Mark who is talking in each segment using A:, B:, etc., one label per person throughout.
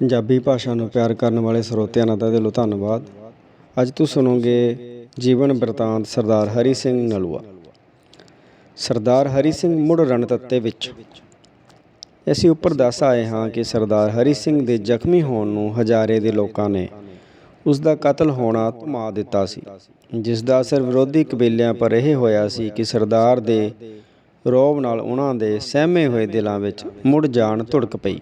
A: ਪੰਜਾਬੀ ਭਾਸ਼ਾ ਨੂੰ ਪਿਆਰ ਕਰਨ ਵਾਲੇ ਸਰੋਤਿਆਂ ਦਾ ਦਿਲੋਂ ਧੰਨਵਾਦ। ਅੱਜ ਤੁਸੀਂ ਸੁਣੋਗੇ ਜੀਵਨ ਬਿਰਤਾਂਤ ਸਰਦਾਰ ਹਰੀ ਸਿੰਘ ਨਲੂਆ। ਸਰਦਾਰ ਹਰੀ ਸਿੰਘ ਮੁੜ ਰਣਤੱਤੇ ਵਿੱਚ। ਅਸੀਂ ਉੱਪਰ ਦੱਸ ਆਏ ਹਾਂ ਕਿ ਸਰਦਾਰ ਹਰੀ ਸਿੰਘ ਦੇ ਜ਼ਖਮੀ ਹੋਣ ਨੂੰ ਹਜ਼ਾਰੇ ਦੇ ਲੋਕਾਂ ਨੇ ਉਸ ਦਾ ਕਤਲ ਹੋਣਾ ਧਮਾ ਦਿੱਤਾ ਸੀ ਜਿਸ ਦਾ ਅਸਰ ਵਿਰੋਧੀ ਕਬੀਲਿਆਂ ਪਰ ਇਹ ਹੋਇਆ ਸੀ ਕਿ ਸਰਦਾਰ ਦੇ ਰੋਬ ਨਾਲ ਉਹਨਾਂ ਦੇ ਸਹਿਮੇ ਹੋਏ ਦਿਲਾਂ ਵਿੱਚ ਮੁੜ ਜਾਣ ਧੁੜਕ ਪਈ।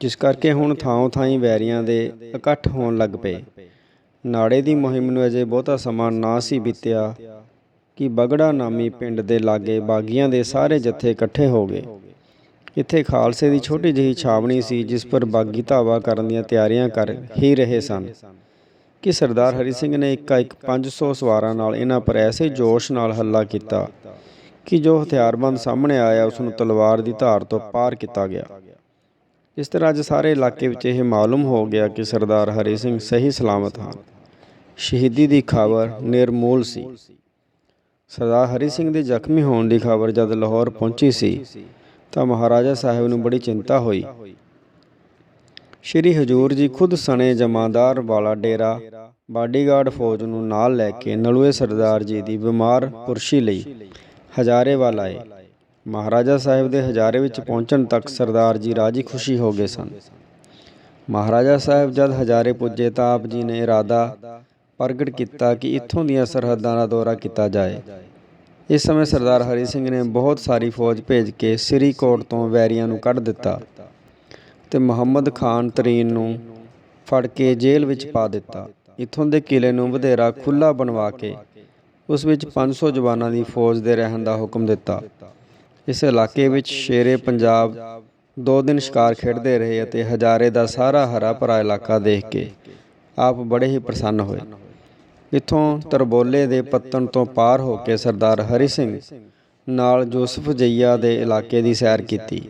A: ਜਿਸ ਕਰਕੇ ਹੁਣ ਥਾਂ ਥਾਈਂ ਵੈਰੀਆਂ ਦੇ ਇਕੱਠ ਹੋਣ ਲੱਗ ਪਏ। ਨਾੜੇ ਦੀ ਮੁਹਿੰਮ ਨੂੰ ਅਜੇ ਬਹੁਤਾ ਸਮਾਂ ਨਾ ਸੀ ਬੀਤਿਆ ਕਿ ਬਗੜਾ ਨਾਮੀ ਪਿੰਡ ਦੇ ਲਾਗੇ ਬਾਗੀਆਂ ਦੇ ਸਾਰੇ ਜੱਥੇ ਇਕੱਠੇ ਹੋ ਗਏ। ਇੱਥੇ ਖਾਲਸੇ ਦੀ ਛੋਟੀ ਜਿਹੀ ਛਾਵਣੀ ਸੀ ਜਿਸ ਪਰ ਬਾਗੀ ਧਾਵਾ ਕਰਨ ਦੀਆਂ ਤਿਆਰੀਆਂ ਕਰ ਹੀ ਰਹੇ ਸਨ ਕਿ ਸਰਦਾਰ ਹਰੀ ਸਿੰਘ ਨੇ ਇੱਕ ਇੱਕ 500 ਸਵਾਰਾਂ ਨਾਲ ਇਹਨਾਂ ਪਰ ਐਸੇ ਜੋਸ਼ ਨਾਲ ਹੱਲਾ ਕੀਤਾ ਕਿ ਜੋ ਹਥਿਆਰਬੰਦ ਸਾਹਮਣੇ ਆਇਆ, ਉਸ ਨੂੰ ਤਲਵਾਰ ਦੀ ਧਾਰ ਤੋਂ ਪਾਰ ਕੀਤਾ ਗਿਆ। ਇਸ ਤਰ੍ਹਾਂ ਅੱਜ ਸਾਰੇ ਇਲਾਕੇ ਵਿੱਚ ਇਹ ਮਾਲੂਮ ਹੋ ਗਿਆ ਕਿ ਸਰਦਾਰ ਹਰੀ ਸਿੰਘ ਸਹੀ ਸਲਾਮਤ ਹਨ। ਸ਼ਹੀਦੀ ਦੀ ਖਬਰ ਨਿਰਮੂਲ ਸੀ। ਸਰਦਾਰ ਹਰੀ ਸਿੰਘ ਦੇ ਜ਼ਖਮੀ ਹੋਣ ਦੀ ਖਬਰ ਜਦ ਲਾਹੌਰ ਪਹੁੰਚੀ ਸੀ, ਤਾਂ ਮਹਾਰਾਜਾ ਸਾਹਿਬ ਨੂੰ ਬੜੀ ਚਿੰਤਾ ਹੋਈ। ਸ਼੍ਰੀ ਹਜੂਰ ਜੀ ਖੁਦ ਸਣੇ ਜਮਾਦਾਰ ਵਾਲਾ ਡੇਰਾ ਬਾਡੀਗਾਰਡ ਫੌਜ ਨੂੰ ਨਾਲ ਲੈ ਕੇ ਨਲੂਏ ਸਰਦਾਰ ਜੀ ਦੀ ਬਿਮਾਰ ਪੁਰਸ਼ੀ ਲਈ ਹਜ਼ਾਰੇ ਵੱਲ ਆਏ। ਮਹਾਰਾਜਾ ਸਾਹਿਬ ਦੇ ਹਜ਼ਾਰੇ ਵਿੱਚ ਪਹੁੰਚਣ ਤੱਕ ਸਰਦਾਰ ਜੀ ਰਾਜੀ ਖੁਸ਼ੀ ਹੋ ਗਏ ਸਨ। ਮਹਾਰਾਜਾ ਸਾਹਿਬ ਜਦ ਹਜ਼ਾਰੇ ਪੁੱਜੇ ਤਾਂ ਆਪ ਜੀ ਨੇ ਇਰਾਦਾ ਪ੍ਰਗਟ ਕੀਤਾ ਕਿ ਇੱਥੋਂ ਦੀਆਂ ਸਰਹੱਦਾਂ ਦਾ ਦੌਰਾ ਕੀਤਾ ਜਾਏ। ਇਸ ਸਮੇਂ ਸਰਦਾਰ ਹਰੀ ਸਿੰਘ ਨੇ ਬਹੁਤ ਸਾਰੀ ਫੌਜ ਭੇਜ ਕੇ ਸ੍ਰੀ ਕੋਟ ਤੋਂ ਵੈਰੀਆਂ ਨੂੰ ਕੱਢ ਦਿੱਤਾ ਤੇ ਮੁਹੰਮਦ ਖਾਨ ਤਰੀਨ ਨੂੰ ਫੜ ਕੇ ਜੇਲ੍ਹ ਵਿੱਚ ਪਾ ਦਿੱਤਾ। ਇੱਥੋਂ ਦੇ ਕਿਲੇ ਨੂੰ ਵਧੇਰਾ ਖੁੱਲਾ ਬਣਵਾ ਕੇ ਉਸ ਵਿੱਚ 500 ਜਵਾਨਾਂ ਦੀ ਫੌਜ ਦੇ ਰਹਿਣ ਦਾ ਹੁਕਮ ਦਿੱਤਾ। ਇਸ ਇਲਾਕੇ ਵਿੱਚ ਸ਼ੇਰੇ ਪੰਜਾਬ ਦੋ ਦਿਨ ਸ਼ਿਕਾਰ ਖੇਡਦੇ ਰਹੇ ਅਤੇ ਹਜ਼ਾਰੇ ਦਾ ਸਾਰਾ ਹਰਾ ਭਰਾ ਇਲਾਕਾ ਦੇਖ ਕੇ ਆਪ ਬੜੇ ਹੀ ਪ੍ਰਸੰਨ ਹੋਏ। ਇੱਥੋਂ ਤਰਬੋਲੇ ਦੇ ਪੱਤਣ ਤੋਂ ਪਾਰ ਹੋ ਕੇ ਸਰਦਾਰ ਹਰੀ ਸਿੰਘ ਨਾਲ ਜੋਸਫ ਜਈਆ ਦੇ ਇਲਾਕੇ ਦੀ ਸੈਰ ਕੀਤੀ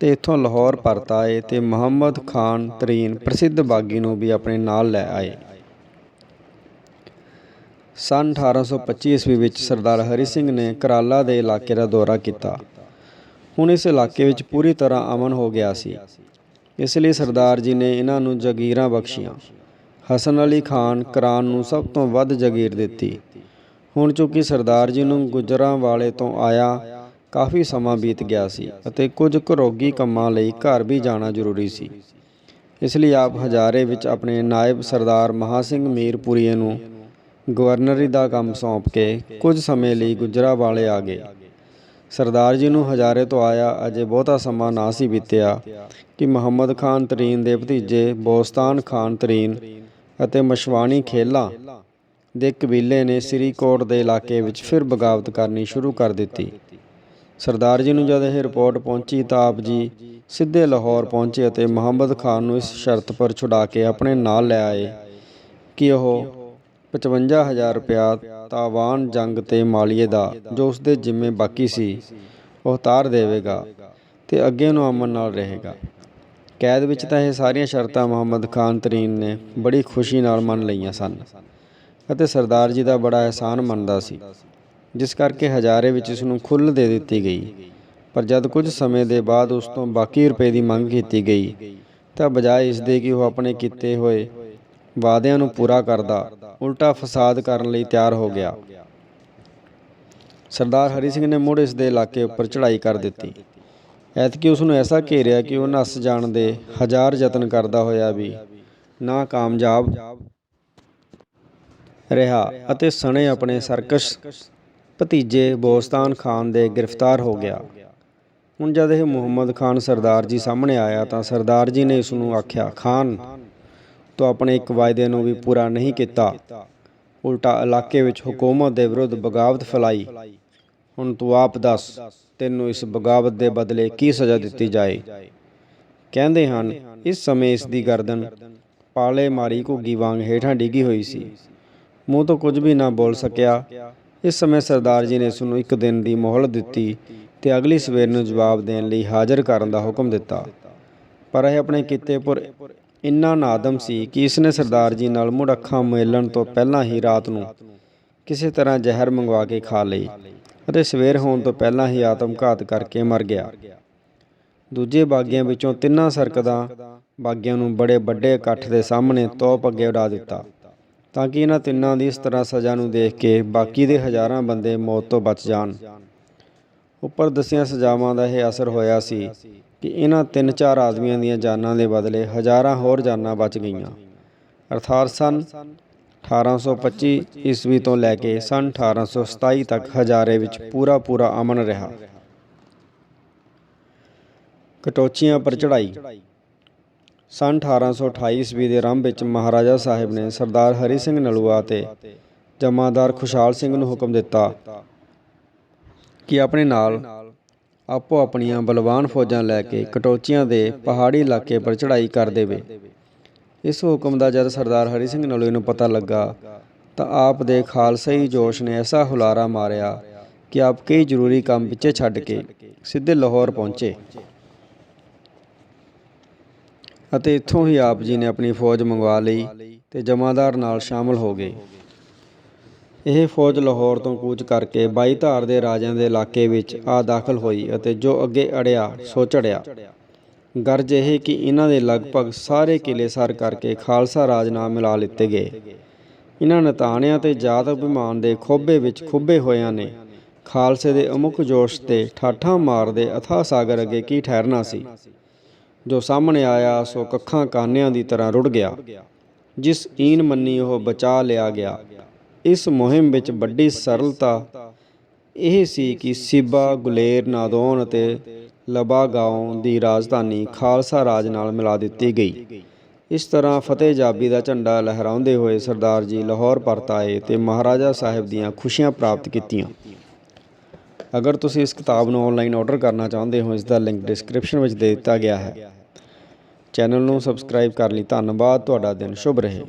A: ਤੇ ਇੱਥੋਂ ਲਾਹੌਰ ਪਰਤ ਆਏ ਤੇ ਮੁਹੰਮਦ ਖਾਨ ਤਰੀਨ ਪ੍ਰਸਿੱਧ ਬਾਗੀ ਨੂੰ ਵੀ ਆਪਣੇ ਨਾਲ ਲੈ ਆਏ। ਸਨ 1825 ਈਸਵੀ ਵਿੱਚ ਸਰਦਾਰ ਹਰੀ ਸਿੰਘ ਨੇ ਕਰਾਲਾ ਦੇ ਇਲਾਕੇ ਦਾ ਦੌਰਾ ਕੀਤਾ। ਹੁਣ ਇਸ ਇਲਾਕੇ ਵਿੱਚ ਪੂਰੀ ਤਰ੍ਹਾਂ ਅਮਨ ਹੋ ਗਿਆ ਸੀ। ਇਸ ਲਈ ਸਰਦਾਰ ਜੀ ਨੇ ਇਹਨਾਂ ਨੂੰ ਜਗੀਰਾਂ ਬਖਸ਼ੀਆਂ। ਹਸਨ ਅਲੀ ਖਾਨ ਕਰਾਨ ਨੂੰ ਸਭ ਤੋਂ ਵੱਧ ਜਗੀਰ ਦਿੱਤੀ। ਹੁਣ ਚੁੱਕੀ ਸਰਦਾਰ ਜੀ ਨੂੰ ਗੁਜਰਾਂ ਵਾਲੇ ਤੋਂ ਆਇਆ ਕਾਫੀ ਸਮਾਂ ਬੀਤ ਗਿਆ ਸੀ ਅਤੇ ਕੁਝ ਘਰੋਗੀ ਕੰਮਾਂ ਲਈ ਘਰ ਵੀ ਜਾਣਾ ਜ਼ਰੂਰੀ ਸੀ। ਇਸ ਲਈ ਆਪ ਹਜ਼ਾਰੇ ਵਿੱਚ ਆਪਣੇ ਨਾਇਬ ਸਰਦਾਰ ਮਹਾ ਸਿੰਘ ਮੀਰਪੁਰੀਏ ਨੂੰ ਗਵਰਨਰੀ ਦਾ ਕੰਮ ਸੌਂਪ ਕੇ ਕੁਝ ਸਮੇਂ ਲਈ ਗੁਜਰਾ ਵਾਲੇ ਆ ਗਏ। ਸਰਦਾਰ ਜੀ ਨੂੰ ਹਜ਼ਾਰੇ ਤੋਂ ਆਇਆ, ਅਜੇ ਬਹੁਤਾ ਸਮਾਂ ਨਾ ਸੀ ਬੀਤਿਆ ਕਿ ਮੁਹੰਮਦ ਖਾਨ ਤਰੀਨ ਦੇ ਭਤੀਜੇ ਬੋਸਤਾਨ ਖਾਨ ਤਰੀਨ ਅਤੇ ਮਸ਼ਵਾਣੀ ਖੇਲਾ ਦੇ ਕਬੀਲੇ ਨੇ ਸ੍ਰੀ ਕੋਟ ਦੇ ਇਲਾਕੇ ਵਿੱਚ ਫਿਰ ਬਗਾਵਤ ਕਰਨੀ ਸ਼ੁਰੂ ਕਰ ਦਿੱਤੀ। ਸਰਦਾਰ ਜੀ ਨੂੰ ਜਦ ਇਹ ਰਿਪੋਰਟ ਪਹੁੰਚੀ ਤਾਂ ਆਪ ਜੀ ਸਿੱਧੇ ਲਾਹੌਰ ਪਹੁੰਚੇ ਅਤੇ ਮੁਹੰਮਦ ਖਾਨ ਨੂੰ ਇਸ ਸ਼ਰਤ ਪਰ ਛੁਡਾ ਕੇ ਆਪਣੇ ਨਾਲ ਲੈ ਆਏ ਕਿ ਉਹ 55000 ਰੁਪਇਆ ਤਾਵਾਨ ਜੰਗ ਤੇ ਮਾਲੀਏ ਦਾ, ਜੋ ਉਸ ਦੇ ਜ਼ਿੰਮੇ ਬਾਕੀ ਸੀ, ਉਹ ਉਤਾਰ ਦੇਵੇਗਾ ਤੇ ਅੱਗੇ ਨੂੰ ਅਮਨ ਨਾਲ ਰਹੇਗਾ। ਕੈਦ ਵਿੱਚ ਤਾਂ ਇਹ ਸਾਰੀਆਂ ਸ਼ਰਤਾਂ ਮੁਹੰਮਦ ਖਾਨ ਤਰੀਨ ਨੇ ਬੜੀ ਖੁਸ਼ੀ ਨਾਲ ਮੰਨ ਲਈਆਂ ਸਨ ਅਤੇ ਸਰਦਾਰ ਜੀ ਦਾ ਬੜਾ ਅਹਿਸਾਨ ਮੰਨਦਾ ਸੀ, ਜਿਸ ਕਰਕੇ ਹਜ਼ਾਰੇ ਵਿੱਚ ਇਸ ਨੂੰ ਖੁੱਲ੍ਹ ਦੇ ਦਿੱਤੀ ਗਈ। ਪਰ ਜਦ ਕੁਝ ਸਮੇਂ ਦੇ ਬਾਅਦ ਉਸ ਤੋਂ ਬਾਕੀ ਰੁਪਏ ਦੀ ਮੰਗ ਕੀਤੀ ਗਈ, ਤਾਂ ਬਜਾਏ ਇਸ ਦੇ ਕਿ ਉਹ ਆਪਣੇ ਕੀਤੇ ਹੋਏ ਵਾਅਦਿਆਂ ਨੂੰ ਪੂਰਾ ਕਰਦਾ ਉਲਟਾ ਫਸਾਦ ਕਰਨ ਲਈ ਤਿਆਰ ਹੋ ਗਿਆ। ਸਰਦਾਰ ਹਰੀ ਸਿੰਘ ਨੇ ਮੁੜ ਇਸ ਦੇ ਇਲਾਕੇ ਉੱਪਰ ਚੜ੍ਹਾਈ ਕਰ ਦਿੱਤੀ। ਐਤਕੀ ਉਸ ਨੂੰ ਐਸਾ ਘੇਰਿਆ ਕਿ ਉਹ ਨੱਸ ਜਾਣ ਦੇ ਹਜ਼ਾਰ ਯਤਨ ਕਰਦਾ ਹੋਇਆ ਵੀ ਨਾ ਕਾਮਯਾਬ ਰਿਹਾ ਅਤੇ ਸਣੇ ਆਪਣੇ ਸਰਕਸ਼ ਭਤੀਜੇ ਬੋਸਤਾਨ ਖਾਨ ਦੇ ਗ੍ਰਿਫਤਾਰ ਹੋ ਗਿਆ। ਹੁਣ ਜਦ ਇਹ ਮੁਹੰਮਦ ਖਾਨ ਸਰਦਾਰ ਜੀ ਸਾਹਮਣੇ ਆਇਆ ਤਾਂ ਸਰਦਾਰ ਜੀ ਨੇ ਇਸ ਨੂੰ ਆਖਿਆ, ਖਾਨ ਤੂੰ ਆਪਣੇ ਇੱਕ ਵਾਅਦੇ ਨੂੰ ਵੀ ਪੂਰਾ ਨਹੀਂ ਕੀਤਾ। ਉਲਟਾ ਇਲਾਕੇ ਵਿੱਚ ਹਕੂਮਤ ਦੇ ਵਿਰੁੱਧ ਬਗਾਵਤ ਫੈਲਾਈ। ਹੁਣ ਤੂੰ ਆਪ ਦੱਸ, ਤੈਨੂੰ ਇਸ ਬਗਾਵਤ ਦੇ ਬਦਲੇ ਕੀ ਸਜ਼ਾ ਦਿੱਤੀ ਜਾਏ? ਕਹਿੰਦੇ ਹਨ, ਇਸ ਸਮੇਂ ਇਸ ਦੀ ਗਰਦਨ ਪਾਲੇ ਮਾਰੀ ਘੁੱਗੀ ਵਾਂਗ ਹੇਠਾਂ ਡਿੱਗੀ ਹੋਈ ਸੀ। ਮੂੰਹ ਤੋਂ ਕੁਝ ਵੀ ਨਾ ਬੋਲ ਸਕਿਆ। ਇਸ ਸਮੇਂ ਸਰਦਾਰ ਜੀ ਨੇ ਇਸ ਨੂੰ ਇੱਕ ਦਿਨ ਦੀ ਮੋਹਲਤ ਦਿੱਤੀ ਤੇ ਅਗਲੀ ਸਵੇਰ ਨੂੰ ਜਵਾਬ ਦੇਣ ਲਈ ਹਾਜ਼ਰ ਕਰਨ ਦਾ ਹੁਕਮ ਦਿੱਤਾ। ਪਰ ਇਹ ਆਪਣੇ ਕੀਤੇ ਪਰ ਇੰਨਾ ਨਾਦਮ ਸੀ ਕਿ ਇਸਨੇ ਸਰਦਾਰ ਜੀ ਨਾਲ ਮੁੜ ਅੱਖਾਂ ਮੇਲਣ ਤੋਂ ਪਹਿਲਾਂ ਹੀ ਰਾਤ ਨੂੰ ਕਿਸੇ ਤਰ੍ਹਾਂ ਜ਼ਹਿਰ ਮੰਗਵਾ ਕੇ ਖਾ ਲਈ ਅਤੇ ਸਵੇਰ ਹੋਣ ਤੋਂ ਪਹਿਲਾਂ ਹੀ ਆਤਮ ਘਾਤ ਕਰਕੇ ਮਰ ਗਿਆ। ਦੂਜੇ ਬਾਗੀਆਂ ਵਿੱਚੋਂ ਤਿੰਨਾਂ ਸਰਕਦਾਂ ਬਾਗੀਆਂ ਨੂੰ ਬੜੇ ਵੱਡੇ ਇਕੱਠ ਦੇ ਸਾਹਮਣੇ ਤੋਪ ਅੱਗੇ ਉਡਾ ਦਿੱਤਾ ਤਾਂ ਕਿ ਇਹਨਾਂ ਤਿੰਨਾਂ ਦੀ ਇਸ ਤਰ੍ਹਾਂ ਸਜ਼ਾ ਨੂੰ ਦੇਖ ਕੇ ਬਾਕੀ ਦੇ ਹਜ਼ਾਰਾਂ ਬੰਦੇ ਮੌਤ ਤੋਂ ਬਚ ਜਾਣ। ਉੱਪਰ ਦੱਸੀਆਂ ਸਜ਼ਾਵਾਂ ਦਾ ਇਹ ਅਸਰ ਹੋਇਆ ਸੀ ਕਿ ਇਹਨਾਂ ਤਿੰਨ ਚਾਰ ਆਦਮੀਆਂ ਦੀਆਂ ਜਾਨਾਂ ਦੇ ਬਦਲੇ ਹਜ਼ਾਰਾਂ ਹੋਰ ਜਾਨਾਂ ਬਚ ਗਈਆਂ। ਅਰਥਾਤ ਸਨ 1825 ਈਸਵੀ ਤੋਂ ਲੈ ਕੇ ਸਨ 1827 ਤੱਕ ਹਜ਼ਾਰੇ ਵਿੱਚ ਪੂਰਾ ਪੂਰਾ ਅਮਨ ਰਿਹਾ। ਕਟੋਚੀਆਂ ਪਰ ਚੜ੍ਹਾਈ। ਸਨ 1828 ਈਸਵੀ ਦੇ ਆਰੰਭ ਵਿੱਚ ਮਹਾਰਾਜਾ ਸਾਹਿਬ ਨੇ ਸਰਦਾਰ ਹਰੀ ਸਿੰਘ ਨਲੂਆ ਤੇ ਜਮਾਦਾਰ ਖੁਸ਼ਹਾਲ ਸਿੰਘ ਨੂੰ ਹੁਕਮ ਦਿੱਤਾ ਕਿ ਆਪਣੇ ਨਾਲ ਆਪੋ ਆਪਣੀਆਂ ਬਲਵਾਨ ਫੌਜਾਂ ਲੈ ਕੇ ਕਟੋਚੀਆਂ ਦੇ ਪਹਾੜੀ ਇਲਾਕੇ ਪਰ ਚੜ੍ਹਾਈ ਕਰ ਦੇਵੇ। ਇਸ ਹੁਕਮ ਦਾ ਜਦ ਸਰਦਾਰ ਹਰੀ ਸਿੰਘ ਨਲੂਏ ਨੂੰ ਪਤਾ ਲੱਗਾ, ਤਾਂ ਆਪ ਦੇ ਖਾਲਸਾਈ ਜੋਸ਼ ਨੇ ਐਸਾ ਹੁਲਾਰਾ ਮਾਰਿਆ ਕਿ ਆਪ ਕਈ ਜ਼ਰੂਰੀ ਕੰਮ ਪਿੱਛੇ ਛੱਡ ਕੇ ਸਿੱਧੇ ਲਾਹੌਰ ਪਹੁੰਚੇ। ਅਤੇ ਇੱਥੋਂ ਹੀ ਆਪ ਜੀ ਨੇ ਆਪਣੀ ਫੌਜ ਮੰਗਵਾ ਲਈ ਤੇ ਜਮਾਦਾਰ ਨਾਲ ਸ਼ਾਮਲ ਹੋ ਗਏ। ਇਹ ਫੌਜ ਲਾਹੌਰ ਤੋਂ ਕੂਚ ਕਰਕੇ ਬਾਈ ਧਾਰ ਦੇ ਰਾਜਿਆਂ ਦੇ ਇਲਾਕੇ ਵਿੱਚ ਆ ਦਾਖਲ ਹੋਈ ਅਤੇ ਜੋ ਅੱਗੇ ਅੜਿਆ, ਸੋ ਚੜਿਆ। ਗਰਜ ਇਹ ਕਿ ਇਹਨਾਂ ਦੇ ਲਗਭਗ ਸਾਰੇ ਕਿਲੇ ਸਰ ਕਰਕੇ ਖਾਲਸਾ ਰਾਜ ਨਾਲ ਮਿਲਾ ਲਿੱਤੇ ਗਏ। ਇਹਨਾਂ ਨਤਾਣਿਆਂ ਤੇ ਜਾਤ ਅਭਿਮਾਨ ਦੇ ਖੋਬੇ ਵਿੱਚ ਖੁੱਬੇ ਹੋਇਆਂ ਨੇ। ਖਾਲਸੇ ਦੇ ਅਮੁਕ ਜੋਸ਼ ਤੇ ਠਾਠਾਂ ਮਾਰਦੇ ਅਥਾ ਸਾਗਰ ਅੱਗੇ ਕੀ ਠਹਿਰਨਾ ਸੀ? ਜੋ ਸਾਹਮਣੇ ਆਇਆ, ਸੋ ਕੱਖਾਂ ਕਾਨਿਆਂ ਦੀ ਤਰ੍ਹਾਂ ਰੁੜ ਗਿਆ। ਜਿਸ ਈਨ ਮੰਨੀ ਉਹ ਬਚਾ ਲਿਆ ਗਿਆ। ਇਸ ਮੁਹਿੰਮ ਵਿੱਚ ਵੱਡੀ ਸਰਲਤਾ ਇਹ ਸੀ ਕਿ ਸਿਬਾ, ਗੁਲੇਰ, ਨਾਦੌਨ ਅਤੇ ਲਬਾ ਗਾਉਂ ਦੀ ਰਾਜਧਾਨੀ ਖਾਲਸਾ ਰਾਜ ਨਾਲ ਮਿਲਾ ਦਿੱਤੀ ਗਈ। ਇਸ ਤਰ੍ਹਾਂ ਫਤਿਹ ਜਾਬੀ ਦਾ ਝੰਡਾ ਲਹਿਰਾਉਂਦੇ ਹੋਏ ਸਰਦਾਰ ਜੀ ਲਾਹੌਰ ਪਰਤ ਆਏ ਤੇ ਮਹਾਰਾਜਾ ਸਾਹਿਬ ਦੀਆਂ ਖੁਸ਼ੀਆਂ ਪ੍ਰਾਪਤ ਕੀਤੀਆਂ। ਅਗਰ ਤੁਸੀਂ ਇਸ ਕਿਤਾਬ ਨੂੰ ਆਨਲਾਈਨ ਆਰਡਰ ਕਰਨਾ ਚਾਹੁੰਦੇ ਹੋ ਇਸ ਦਾ ਲਿੰਕ ਡਿਸਕ੍ਰਿਪਸ਼ਨ ਵਿੱਚ ਦੇ ਦਿੱਤਾ ਗਿਆ ਹੈ। ਚੈਨਲ ਨੂੰ ਸਬਸਕ੍ਰਾਈਬ ਕਰਨ ਲਈ। ਧੰਨਵਾਦ। ਤੁਹਾਡਾ ਦਿਨ ਸ਼ੁਭ ਰਹੇ।